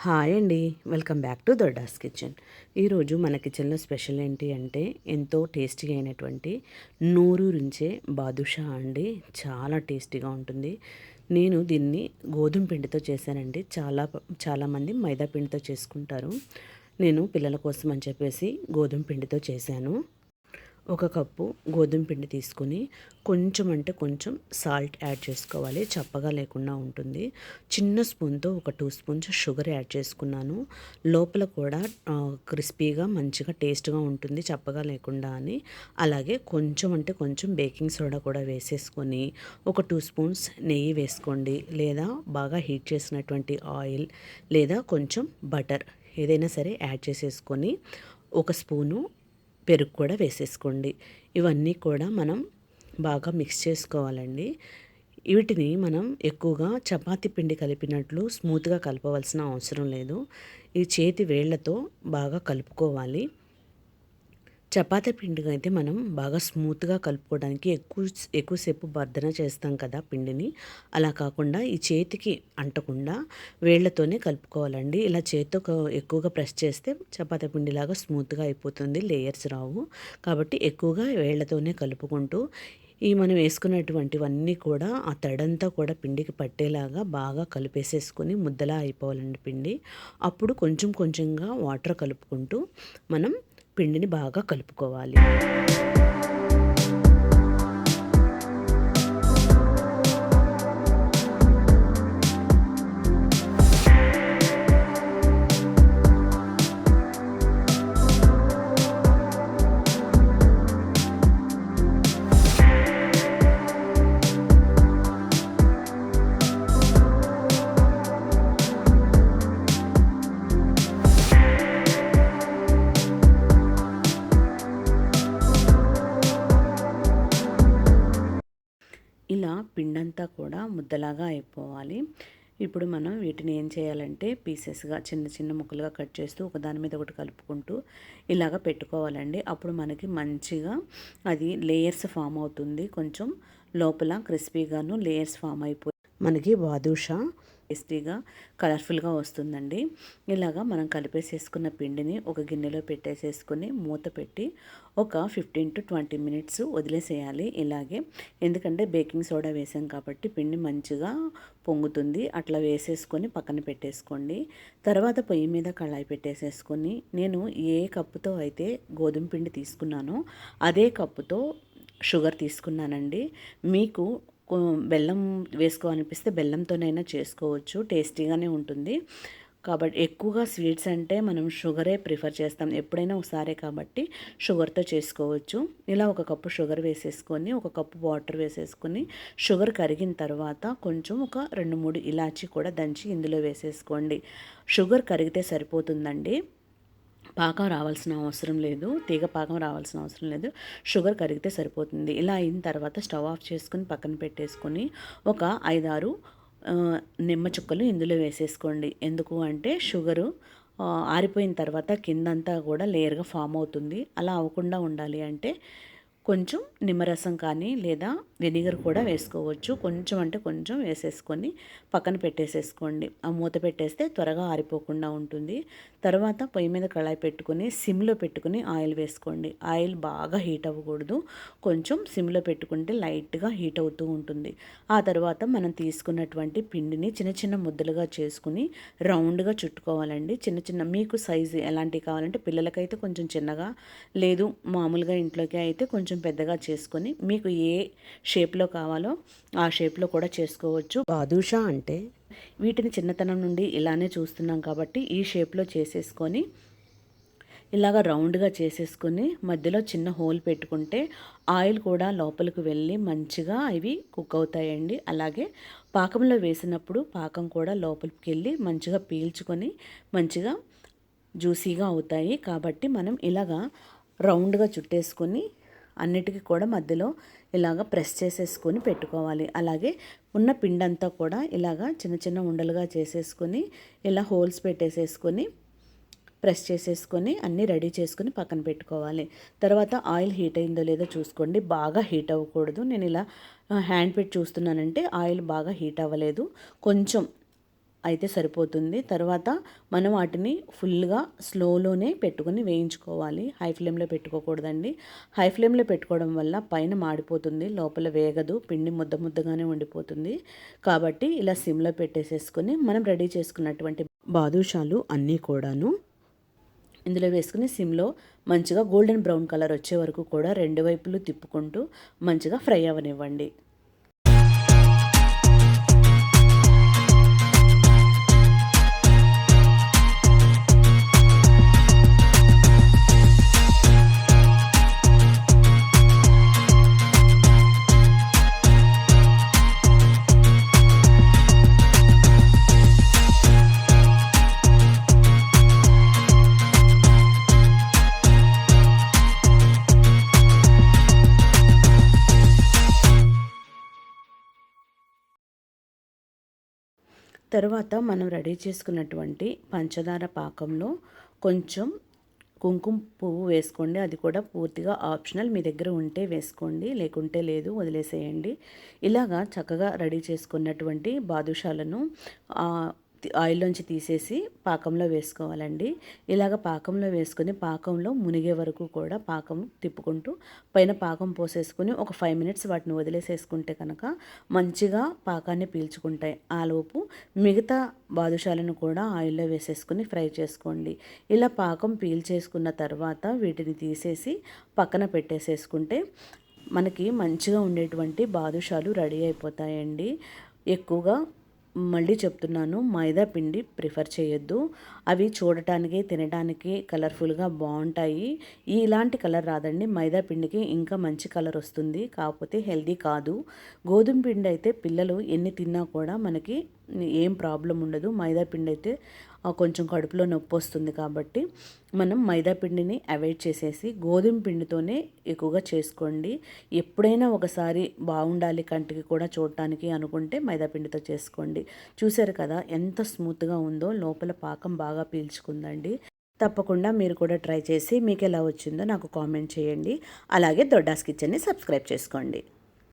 Hi అండి. Welcome back to Dodda's kitchen. ఈరోజు మన కిచెన్లో స్పెషల్ ఏంటి అంటే ఎంతో టేస్టీగా అయినటువంటి నూరు రుంచే బాదుషా అండి. చాలా టేస్టీగా ఉంటుంది. నేను దీన్ని గోధుమ పిండితో చేశానండి. చాలా చాలామంది మైదా పిండితో చేసుకుంటారు. నేను పిల్లల కోసం అని చెప్పేసి గోధుమ పిండితో చేశాను. ఒక కప్పు గోధుమ పిండి తీసుకొని కొంచెం అంటే కొంచెం సాల్ట్ యాడ్ చేసుకోవాలి. చప్పగా లేకుండా ఉంటుంది. చిన్న స్పూన్తో ఒక టూ స్పూన్స్ షుగర్ యాడ్ చేసుకున్నాను. లోపల కూడా క్రిస్పీగా మంచిగా టేస్ట్గా ఉంటుంది చప్పగా లేకుండా అని. అలాగే కొంచెం అంటే కొంచెం బేకింగ్ సోడా కూడా వేసేసుకొని ఒక టూ స్పూన్స్ నెయ్యి వేసుకోండి. లేదా బాగా హీట్ చేసినటువంటి ఆయిల్ లేదా కొంచెం బటర్ ఏదైనా సరే యాడ్ చేసేసుకొని ఒక స్పూను పెరుగు కూడా వేసేసుకోండి. ఇవన్నీ కూడా మనం బాగా మిక్స్ చేసుకోవాలండి. వీటిని మనం ఎక్కువగా చపాతీ పిండి కలిపినట్లు స్మూత్గా కలపవలసిన అవసరం లేదు. ఈ చేతి వేళ్ళతో బాగా కలుపుకోవాలి. చపాతీ పిండిని అయితే మనం బాగా స్మూత్గా కలుపుకోవడానికి ఎక్కువ ఎక్కువసేపు బర్ధన చేస్తాం కదా పిండిని. అలా కాకుండా ఈ చేతికి అంటకుండా వేళ్ళతోనే కలుపుకోవాలండి. ఇలా చేతితో ఎక్కువగా ప్రెస్ చేస్తే చపాతీ పిండిలాగా స్మూత్గా అయిపోతుంది లేయర్స్ రావు. కాబట్టి ఎక్కువగా వేళ్ళతోనే కలుపుకుంటూ ఈ మనం వేసుకున్నటువంటివన్నీ కూడా ఆ తడంతా కూడా పిండికి పట్టేలాగా బాగా కలిపేసేసుకొని ముద్దలా అయిపోవాలండి పిండి. అప్పుడు కొంచెం కొంచెంగా వాటర్ కలుపుకుంటూ మనం పిండిని బాగా కలుపుకోవాలి. పిండంతా కూడా ముద్దలాగా అయిపోవాలి. ఇప్పుడు మనం వీటిని ఏం చేయాలంటే పీసెస్గా చిన్న చిన్న ముక్కలుగా కట్ చేస్తూ ఒకదాని మీద ఒకటి కలుపుకుంటూ ఇలాగ పెట్టుకోవాలండి. అప్పుడు మనకి మంచిగా అది లేయర్స్ ఫామ్ అవుతుంది. కొంచెం లోపల క్రిస్పీగాను లేయర్స్ ఫామ్ అయిపోయి మనకి బాదుషా టేస్టీగా కలర్ఫుల్గా వస్తుందండి. ఇలాగా మనం కలిపేసేసుకున్న పిండిని ఒక గిన్నెలో పెట్టేసేసుకుని మూత పెట్టి ఒక ఫిఫ్టీన్ టు ట్వంటీ మినిట్స్ వదిలేసేయాలి ఇలాగే. ఎందుకంటే బేకింగ్ సోడా వేసాం కాబట్టి పిండి మంచిగా పొంగుతుంది. అట్లా వేసేసుకొని పక్కన పెట్టేసుకోండి. తర్వాత పొయ్యి మీద కళాయి పెట్టేసేసుకొని నేను ఏ కప్పుతో అయితే గోధుమ పిండి తీసుకున్నానో అదే కప్పుతో షుగర్ తీసుకున్నానండి. మీకు బెల్లం వేసుకోవాలనిపిస్తే బెల్లంతోనైనా చేసుకోవచ్చు. టేస్టీగానే ఉంటుంది. కాబట్టి ఎక్కువగా స్వీట్స్ అంటే మనం షుగరే ప్రిఫర్ చేస్తాం. ఎప్పుడైనా ఒకసారే కాబట్టి షుగర్తో చేసుకోవచ్చు. ఇలా ఒక కప్పు షుగర్ వేసేసుకొని ఒక కప్పు వాటర్ వేసేసుకొని షుగర్ కరిగిన తర్వాత కొంచెం ఒక రెండు మూడు ఇలాచీ కూడా దంచి ఇందులో వేసేసుకోండి. షుగర్ కరిగితే సరిపోతుందండి. పాకం రావాల్సిన అవసరం లేదు తీగ పాకం రావాల్సిన అవసరం లేదు షుగర్ కరిగితే సరిపోతుంది. ఇలా అయిన తర్వాత స్టవ్ ఆఫ్ చేసుకుని పక్కన పెట్టేసుకొని ఒక ఐదారు నిమ్మ చుక్కలు ఇందులో వేసేసుకోండి. ఎందుకు అంటే షుగరు ఆరిపోయిన తర్వాత కిందంతా కూడా లేయర్గా ఫామ్ అవుతుంది. అలా అవ్వకుండా ఉండాలి అంటే కొంచెం నిమ్మరసం కానీ లేదా వెనిగర్ కూడా వేసుకోవచ్చు. కొంచెం అంటే కొంచెం వేసేసుకొని పక్కన పెట్టేసేసుకోండి. ఆ మూత పెట్టేస్తే త్వరగా ఆరిపోకుండా ఉంటుంది. తర్వాత పొయ్యి మీద కళాయి పెట్టుకొని సిమ్లో పెట్టుకుని ఆయిల్ వేసుకోండి. ఆయిల్ బాగా హీట్ అవ్వకూడదు. కొంచెం సిమ్లో పెట్టుకుంటే లైట్గా హీట్ అవుతూ ఉంటుంది. ఆ తర్వాత మనం తీసుకున్నటువంటి పిండిని చిన్న చిన్న ముద్దలుగా చేసుకుని రౌండ్గా చుట్టుకోవాలండి. చిన్న చిన్న మీకు సైజు ఎలాంటివి కావాలంటే పిల్లలకైతే కొంచెం చిన్నగా లేదు మామూలుగా ఇంట్లోకి అయితే కొంచెం పెద్దగా చేసుకొని మీకు ఏ షేప్లో కావాలో ఆ షేప్లో కూడా చేసుకోవచ్చు. బాదుషా అంటే? వీటిని చిన్నతనం నుండి ఇలానే చూస్తున్నాం కాబట్టి ఈ షేప్లో చేసేసుకొని ఇలాగ రౌండ్గా చేసేసుకొని మధ్యలో చిన్న హోల్ పెట్టుకుంటే ఆయిల్ కూడా లోపలికి వెళ్ళి మంచిగా ఇవి కుక్ అవుతాయండి. అలాగే పాకంలో వేసినప్పుడు పాకం కూడా లోపలికి వెళ్ళి మంచిగా పీల్చుకొని మంచిగా జ్యూసీగా అవుతాయి. కాబట్టి మనం ఇలాగా రౌండ్గా చుట్టేసుకొని అన్నిటికీ కూడా మధ్యలో ఇలాగ ప్రెస్ చేసేసుకొని పెట్టుకోవాలి. అలాగే ఉన్న పిండంతా కూడా ఇలాగ చిన్న చిన్న ఉండలుగా చేసేసుకొని ఇలా హోల్స్ పెట్టేసేసుకొని ప్రెస్ చేసేసుకొని అన్నీ రెడీ చేసుకొని పక్కన పెట్టుకోవాలి. తర్వాత ఆయిల్ హీట్ అయిందో లేదో చూసుకోండి. బాగా హీట్ అవ్వకూడదు. నేను ఇలా హ్యాండ్ పెట్టి చూస్తున్నానంటే ఆయిల్ బాగా హీట్ అవ్వలేదు. కొంచెం అయితే సరిపోతుంది. తర్వాత మనం వాటిని ఫుల్గా స్లోలోనే పెట్టుకొని వేయించుకోవాలి. హై ఫ్లేమ్లో పెట్టుకోకూడదండి. హై ఫ్లేమ్లో పెట్టుకోవడం వల్ల పైన మాడిపోతుంది. లోపల వేగదు. పిండి ముద్ద ముద్దగానే ఉండిపోతుంది. కాబట్టి ఇలా సిమ్లో పెట్టేసేసుకొని మనం రెడీ చేసుకున్నటువంటి బాదుషాలు అన్నీ కూడాను ఇందులో వేసుకుని సిమ్లో మంచిగా గోల్డెన్ బ్రౌన్ కలర్ వచ్చే వరకు కూడా రెండు వైపులు తిప్పుకుంటూ మంచిగా ఫ్రై అవ్వనివ్వండి. తర్వాత మనం రెడీ చేసుకున్నటువంటి పంచదార పాకంలో కొంచెం కుంకుమ పువ్వు వేసుకోండి. అది కూడా పూర్తిగా ఆప్షనల్. మీ దగ్గర ఉంటే వేసుకోండి లేకుంటే లేదు వదిలేసేయండి. ఇలాగా చక్కగా రెడీ చేసుకున్నటువంటి బాదుషాలను ఆయిల్లోంచి తీసేసి పాకంలో వేసుకోవాలండి. ఇలాగ పాకంలో వేసుకొని పాకంలో మునిగే వరకు కూడా పాకం తిప్పుకుంటూ పైన పాకం పోసేసుకుని ఒక ఫైవ్ మినిట్స్ వాటిని వదిలేసేసుకుంటే కనుక మంచిగా పాకాన్ని పీల్చుకుంటాయి. ఆలోపు మిగతా బాదుషాలను కూడా ఆయిల్లో వేసేసుకుని ఫ్రై చేసుకోండి. ఇలా పాకం పీల్చేసుకున్న తర్వాత వీటిని తీసేసి పక్కన పెట్టేసేసుకుంటే మనకి మంచిగా ఉండేటువంటి బాదుషాలు రెడీ అయిపోతాయండి. ఎక్కువగా మళ్ళీ చెప్తున్నాను మైదా పిండి ప్రిఫర్ చేయొద్దు. అవి చూడటానికి తినడానికి కలర్ఫుల్గా బాగుంటాయి ఇలాంటి కలర్ రాదండి. మైదా పిండికి ఇంకా మంచి కలర్ వస్తుంది. కాకపోతే హెల్దీ కాదు. గోధుమ పిండి అయితే పిల్లలు ఎన్ని తిన్నా కూడా మనకి ఏం ప్రాబ్లం ఉండదు. మైదా పిండి అయితే కొంచెం కడుపులో నొప్పి వస్తుంది కాబట్టి మనం మైదా పిండిని అవాయిడ్ చేసేసి గోధుమ పిండితోనే ఎక్కువగా చేసుకోండి. ఎప్పుడైనా ఒకసారి బాగుండాలి కంటికి కూడా చూడటానికి అనుకుంటే మైదా పిండితో చేసుకోండి. చూసారు కదా ఎంత స్మూత్గా ఉందో లోపల పాకం బాగా పీల్చుకుందండి. తప్పకుండా మీరు కూడా ట్రై చేసి మీకు ఎలా వచ్చిందో నాకు కామెంట్ చేయండి. అలాగే దొడ్డాస్ కిచెన్ని సబ్స్క్రైబ్ చేసుకోండి.